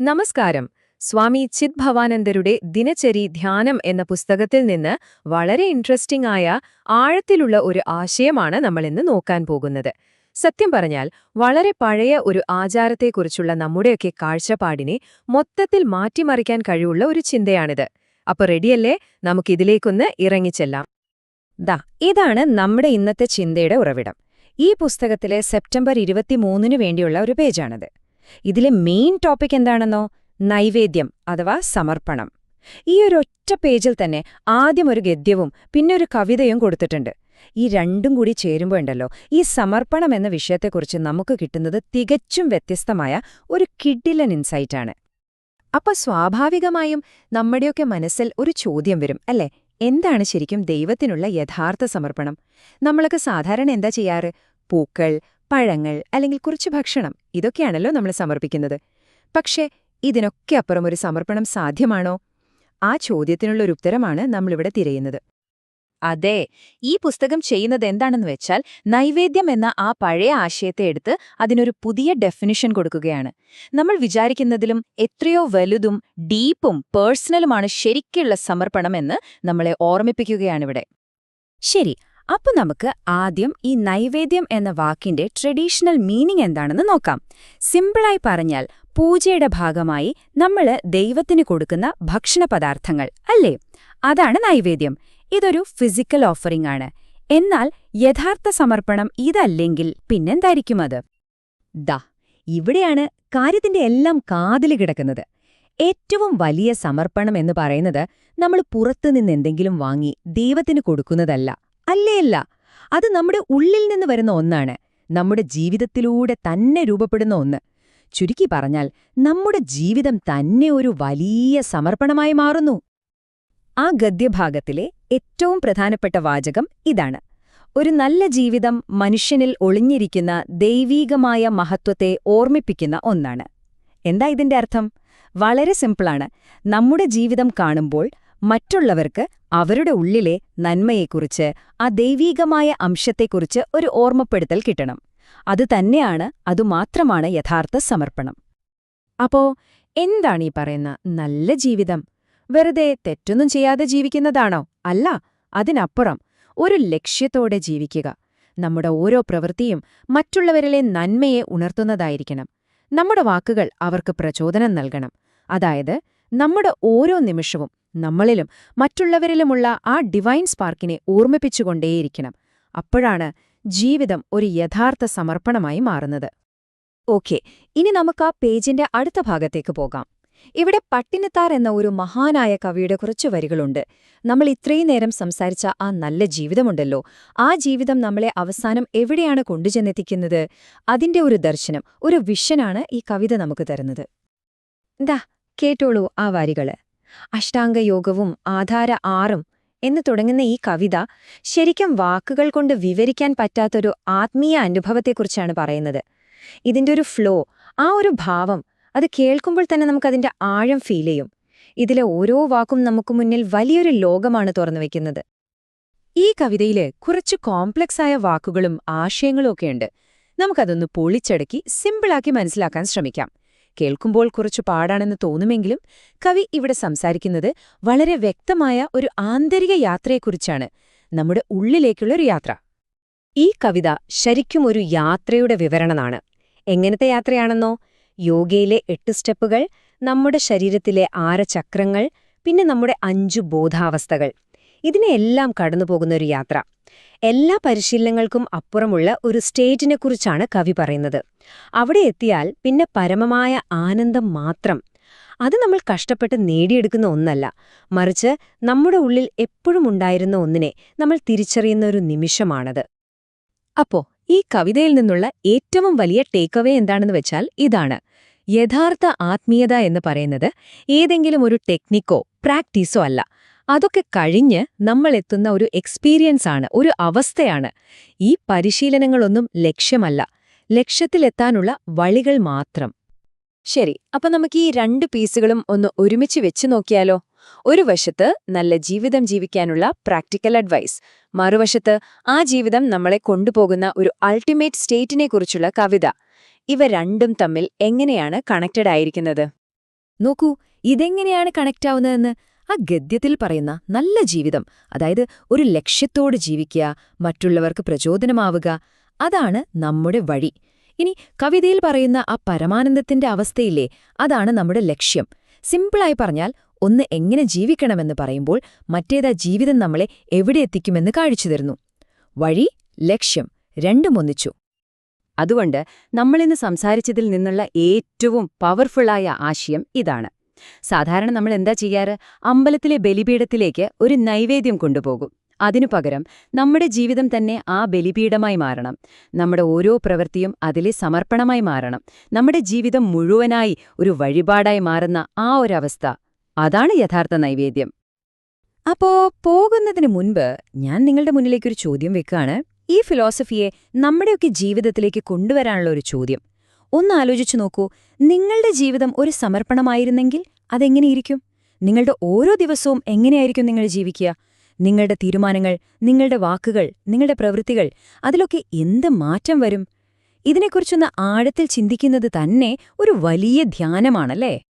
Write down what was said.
നമസ്കാരം. സ്വാമി ചിത് ഭവാനന്ദരുടെ ദിനചരി ധ്യാനം എന്ന പുസ്തകത്തിൽ നിന്ന് വളരെ ഇൻട്രസ്റ്റിംഗ് ആയ ആഴത്തിലുള്ള ഒരു ആശയമാണ് നമ്മൾ ഇന്ന് നോക്കാൻ പോകുന്നത്. സത്യം പറഞ്ഞാൽ വളരെ പഴയ ഒരു ആചാരത്തെക്കുറിച്ചുള്ള നമ്മുടെയൊക്കെ കാഴ്ചപ്പാടിനെ മൊത്തത്തിൽ മാറ്റിമറിക്കാൻ കഴിവുള്ള ഒരു ചിന്തയാണിത്. അപ്പൊ റെഡിയല്ലേ നമുക്കിതിലേക്കൊന്ന് ഇറങ്ങിച്ചെല്ലാം. ദാ ഇതാണ് നമ്മുടെ ഇന്നത്തെ ചിന്തയുടെ ഉറവിടം. ഈ പുസ്തകത്തിലെ സെപ്റ്റംബർ ഇരുപത്തിമൂന്നിനു വേണ്ടിയുള്ള ഒരു പേജാണിത്. ഇതിലെ മെയിൻ ടോപ്പിക് എന്താണെന്നോ? നൈവേദ്യം അഥവാ സമർപ്പണം. ഈ ഒരു ഒറ്റ പേജിൽ തന്നെ ആദ്യം ഒരു ഗദ്യവും പിന്നെ ഒരു കവിതയും കൊടുത്തിട്ടുണ്ട്. ഈ രണ്ടും കൂടി ചേരുമ്പോൾ ഉണ്ടല്ലോ ഈ സമർപ്പണം എന്ന വിഷയത്തെക്കുറിച്ച് നമുക്ക് കിട്ടുന്നത് തികച്ചും വ്യത്യസ്തമായ ഒരു കിഡിലൻ ഇൻസൈറ്റാണ് അപ്പൊ സ്വാഭാവികമായും നമ്മുടെയൊക്കെ മനസ്സിൽ ഒരു ചോദ്യം വരും അല്ലേ? എന്താണ് ശരിക്കും ദൈവത്തിനുള്ള യഥാർത്ഥ സമർപ്പണം? നമ്മളൊക്കെ സാധാരണ എന്താ ചെയ്യാറ്? പൂക്കൾ പഴങ്ങൾ അല്ലെങ്കിൽ കുറച്ച് ഭക്ഷണം ഇതൊക്കെയാണല്ലോ നമ്മൾ സമർപ്പിക്കുന്നത്. പക്ഷേ ഇതിനൊക്കെ അപ്പുറം ഒരു സമർപ്പണം സാധ്യമാണോ? ആ ചോദ്യത്തിനുള്ള ഒരു ഉത്തരമാണ് നമ്മളിവിടെ തിരയുന്നത്. അതെ ഈ പുസ്തകം ചെയ്യുന്നത് എന്താണെന്ന് വെച്ചാൽ നൈവേദ്യം എന്ന ആ പഴയ ആശയത്തെ എടുത്ത് അതിനൊരു പുതിയ ഡെഫിനിഷൻ കൊടുക്കുകയാണ്. നമ്മൾ വിചാരിക്കുന്നതിലും എത്രയോ വലുതും ഡീപ്പും പേഴ്സണലുമാണ് ശരിക്കുള്ള സമർപ്പണമെന്ന് നമ്മളെ ഓർമ്മിപ്പിക്കുകയാണിവിടെ. ശരി അപ്പൊ നമുക്ക് ആദ്യം ഈ നൈവേദ്യം എന്ന വാക്കിന്റെ ട്രഡീഷണൽ മീനിങ് എന്താണെന്ന് നോക്കാം. സിമ്പിളായി പറഞ്ഞാൽ പൂജയുടെ ഭാഗമായി നമ്മൾ ദൈവത്തിന് കൊടുക്കുന്ന ഭക്ഷണപദാർത്ഥങ്ങൾ അല്ലേ? അതാണ് നൈവേദ്യം. ഇതൊരു ഫിസിക്കൽ ഓഫറിംഗ് ആണ്. എന്നാൽ യഥാർത്ഥ സമർപ്പണം ഇതല്ലെങ്കിൽ പിന്നെന്തായിരിക്കും അത്? ദാ ഇവിടെയാണ് കാര്യത്തിന്റെ എല്ലാം കാതിൽ കിടക്കുന്നത്. ഏറ്റവും വലിയ സമർപ്പണം എന്ന് പറയുന്നത് നമ്മൾ പുറത്തുനിന്ന് എന്തെങ്കിലും വാങ്ങി ദൈവത്തിന് കൊടുക്കുന്നതല്ല. അല്ലേയല്ല. അത് നമ്മുടെ ഉള്ളിൽ നിന്ന് വരുന്ന ഒന്നാണ്. നമ്മുടെ ജീവിതത്തിലൂടെ തന്നെ രൂപപ്പെടുന്ന ഒന്ന്. ചുരുക്കി പറഞ്ഞാൽ നമ്മുടെ ജീവിതം തന്നെ ഒരു വലിയ സമർപ്പണമായി മാറുന്നു. ആ ഗദ്യഭാഗത്തിലെ ഏറ്റവും പ്രധാനപ്പെട്ട വാചകം ഇതാണ്. ഒരു നല്ല ജീവിതം മനുഷ്യനിൽ ഒളിഞ്ഞിരിക്കുന്ന ദൈവീകമായ മഹത്വത്തെ ഓർമ്മിപ്പിക്കുന്ന ഒന്നാണ്. എന്താ ഇതിന്റെ അർത്ഥം? വളരെ സിമ്പിളാണ്. നമ്മുടെ ജീവിതം കാണുമ്പോൾ മറ്റുള്ളവർക്ക് അവരുടെ ഉള്ളിലെ നന്മയെക്കുറിച്ച് ആ ദൈവീകമായ അംശത്തെക്കുറിച്ച് ഒരു ഓർമ്മപ്പെടുത്തൽ കിട്ടണം. അത് തന്നെയാണ് അതുമാത്രമാണ് യഥാർത്ഥ സമർപ്പണം. അപ്പോ എന്താണ് ഈ പറയുന്ന നല്ല ജീവിതം? വെറുതെ തെറ്റൊന്നും ചെയ്യാതെ ജീവിക്കുന്നതാണോ? അല്ല അതിനപ്പുറം ഒരു ലക്ഷ്യത്തോടെ ജീവിക്കുക. നമ്മുടെ ഓരോ പ്രവൃത്തിയും മറ്റുള്ളവരിലെ നന്മയെ ഉണർത്തുന്നതായിരിക്കണം. നമ്മുടെ വാക്കുകൾ അവർക്ക് പ്രചോദനം നൽകണം. അതായത് നമ്മുടെ ഓരോ നിമിഷവും നമ്മളിലും മറ്റുള്ളവരിലുമുള്ള ആ ഡിവൈൻ സ്പാർക്കിനെ ഓർമ്മിപ്പിച്ചുകൊണ്ടേയിരിക്കണം. അപ്പോഴാണ് ജീവിതം ഒരു യഥാർത്ഥ സമർപ്പണമായി മാറുന്നത്. ഓക്കെ ഇനി നമുക്ക് ആ പേജിന്റെ അടുത്ത ഭാഗത്തേക്ക് പോകാം. ഇവിടെ പട്ടിനത്താർ എന്ന ഒരു മഹാനായ കവിയുടെ കുറച്ച് വരികളുണ്ട്. നമ്മൾ ഇത്രയും നേരം സംസാരിച്ച ആ നല്ല ജീവിതമുണ്ടല്ലോ. ആ ജീവിതം നമ്മളെ അവസാനം എവിടെയാണ് കൊണ്ടുചെന്നെത്തിക്കുന്നത്? അതിന്റെ ഒരു ദർശനം ഒരു വിഷനാണ് ഈ കവിത നമുക്ക് തരുന്നത്. ദാ കേട്ടോളൂ ആ വരികൾ. അഷ്ടാംഗയോഗവും ആധാര ആറും എന്ന് തുടങ്ങുന്ന ഈ കവിത ശരിക്കും വാക്കുകൾ കൊണ്ട് വിവരിക്കാൻ പറ്റാത്തൊരു ആത്മീയ അനുഭവത്തെക്കുറിച്ചാണ് പറയുന്നത്. ഇതിന്റെ ഒരു ഫ്ലോ ആ ഒരു ഭാവം അത് കേൾക്കുമ്പോൾ തന്നെ നമുക്കതിന്റെ ആഴം ഫീൽ ചെയ്യും. ഇതിലെ ഓരോ വാക്കും നമുക്ക് മുന്നിൽ വലിയൊരു ലോകമാണ് തുറന്നു വയ്ക്കുന്നത് ഈ കവിതയിൽ കുറച്ച് കോംപ്ലക്സ് ആയ വാക്കുകളും ആശയങ്ങളും ഒക്കെയുണ്ട് നമുക്കതൊന്ന് പൊളിച്ചടക്കി സിമ്പിളാക്കി മനസ്സിലാക്കാൻ ശ്രമിക്കാം. കേൾക്കുമ്പോൾ കുറച്ച് പാടാണെന്ന് തോന്നുമെങ്കിലും കവി ഇവിടെ സംസാരിക്കുന്നത് വളരെ വ്യക്തമായ ഒരു ആന്തരിക യാത്രയെക്കുറിച്ചാണ് നമ്മുടെ ഉള്ളിലേക്കുള്ളൊരു യാത്ര. ഈ കവിത ശരിക്കും ഒരു യാത്രയുടെ വിവരണമാണ് എങ്ങനത്തെ യാത്രയാണെന്നോ യോഗയിലെ എട്ട് സ്റ്റെപ്പുകൾ നമ്മുടെ ശരീരത്തിലെ ആറ് ചക്രങ്ങൾ പിന്നെ നമ്മുടെ അഞ്ചു ബോധാവസ്ഥകൾ. ഇതിനെയെല്ലാം കടന്നുപോകുന്ന ഒരു യാത്ര. എല്ലാ പരിശീലനങ്ങൾക്കും അപ്പുറമുള്ള ഒരു സ്റ്റേറ്റിനെക്കുറിച്ചാണ് കവി പറയുന്നത്. അവിടെ എത്തിയാൽ പിന്നെ പരമമായ ആനന്ദം മാത്രം. അത് നമ്മൾ കഷ്ടപ്പെട്ട് നേടിയെടുക്കുന്ന ഒന്നല്ല. മറിച്ച് നമ്മുടെ ഉള്ളിൽ എപ്പോഴും ഉണ്ടായിരുന്ന ഒന്നിനെ നമ്മൾ തിരിച്ചറിയുന്ന ഒരു നിമിഷമാണത്. അപ്പോ ഈ കവിതയിൽ നിന്നുള്ള ഏറ്റവും വലിയ ടേക്കവേ എന്താണെന്ന് വെച്ചാൽ ഇതാണ്. യഥാർത്ഥ ആത്മീയത എന്ന് പറയുന്നത് ഏതെങ്കിലും ഒരു ടെക്നിക്കോ പ്രാക്ടീസോ അല്ല. അതൊക്കെ കഴിഞ്ഞ് നമ്മൾ എത്തുന്ന ഒരു എക്സ്പീരിയൻസ് ആണ് ഒരു അവസ്ഥയാണ്. ഈ പരിശീലനങ്ങളൊന്നും ലക്ഷ്യമല്ല. ലക്ഷ്യത്തിലെത്താനുള്ള വഴികൾ മാത്രം. ശരി അപ്പൊ നമുക്ക് ഈ രണ്ട് പീസുകളും ഒന്ന് ഒരുമിച്ച് വെച്ച് നോക്കിയാലോ? ഒരു വശത്ത് നല്ല ജീവിതം ജീവിക്കാനുള്ള പ്രാക്ടിക്കൽ അഡ്വൈസ് മറുവശത്ത് ആ ജീവിതം നമ്മളെ കൊണ്ടുപോകുന്ന ഒരു അൾട്ടിമേറ്റ് സ്റ്റേറ്റിനെക്കുറിച്ചുള്ള കവിത. ഇവ രണ്ടും തമ്മിൽ എങ്ങനെയാണ് കണക്റ്റഡ് ആയിരിക്കുന്നത്? നോക്കൂ ഇതെങ്ങനെയാണ് കണക്റ്റ് ആവുന്നതെന്ന് ആ ഗദ്യത്തിൽ പറയുന്ന നല്ല ജീവിതം അതായത് ഒരു ലക്ഷ്യത്തോട് ജീവിക്കുക മറ്റുള്ളവർക്ക് പ്രചോദനമാവുക അതാണ് നമ്മുടെ വഴി. ഇനി കവിതയിൽ പറയുന്ന ആ പരമാനന്ദത്തിന്റെ അവസ്ഥയില്ലേ അതാണ് നമ്മുടെ ലക്ഷ്യം. സിമ്പിളായി പറഞ്ഞാൽ ഒന്ന് എങ്ങനെ ജീവിക്കണമെന്ന് പറയുമ്പോൾ മറ്റേതാ ജീവിതം നമ്മളെ എവിടെ എത്തിക്കുമെന്ന് കാഴ്ച തരുന്നു. വഴി ലക്ഷ്യം രണ്ടും ഒന്നിച്ചു. അതുകൊണ്ട് നമ്മളിന്ന് സംസാരിച്ചതിൽ നിന്നുള്ള ഏറ്റവും പവർഫുള്ളായ ആശയം ഇതാണ്. സാധാരണ നമ്മൾ എന്താ ചെയ്യാറ്? അമ്പലത്തിലെ ബലിപീഠത്തിലേക്ക് ഒരു നൈവേദ്യം കൊണ്ടുപോകും. അതിനു പകരം നമ്മുടെ ജീവിതം തന്നെ ആ ബലിപീഠമായി മാറണം. നമ്മുടെ ഓരോ പ്രവൃത്തിയും അതിലെ സമർപ്പണമായി മാറണം. നമ്മുടെ ജീവിതം മുഴുവനായി ഒരു വഴിപാടായി മാറുന്ന ആ ഒരവസ്ഥ. അതാണ് യഥാർത്ഥ നൈവേദ്യം. അപ്പോ പോകുന്നതിന് മുൻപ് ഞാൻ നിങ്ങളുടെ മുന്നിലേക്കൊരു ചോദ്യം വെക്കുകയാണ് ഈ ഫിലോസഫിയെ നമ്മുടെയൊക്കെ ജീവിതത്തിലേക്ക് കൊണ്ടുവരാനുള്ള ഒരു ചോദ്യം. ഒന്ന് ആലോചിച്ചു നോക്കൂ. നിങ്ങളുടെ ജീവിതം ഒരു സമർപ്പണമായിരുന്നെങ്കിൽ അതെങ്ങനെയിരിക്കും? നിങ്ങളുടെ ഓരോ ദിവസവും എങ്ങനെയായിരിക്കും നിങ്ങൾ ജീവിക്കുക? നിങ്ങളുടെ തീരുമാനങ്ങൾ നിങ്ങളുടെ വാക്കുകൾ നിങ്ങളുടെ പ്രവൃത്തികൾ അതിലൊക്കെ എന്ത് മാറ്റം വരും? ഇതിനെക്കുറിച്ചൊന്ന് ആഴത്തിൽ ചിന്തിക്കുന്നത് തന്നെ ഒരു വലിയ ധ്യാനമാണല്ലേ?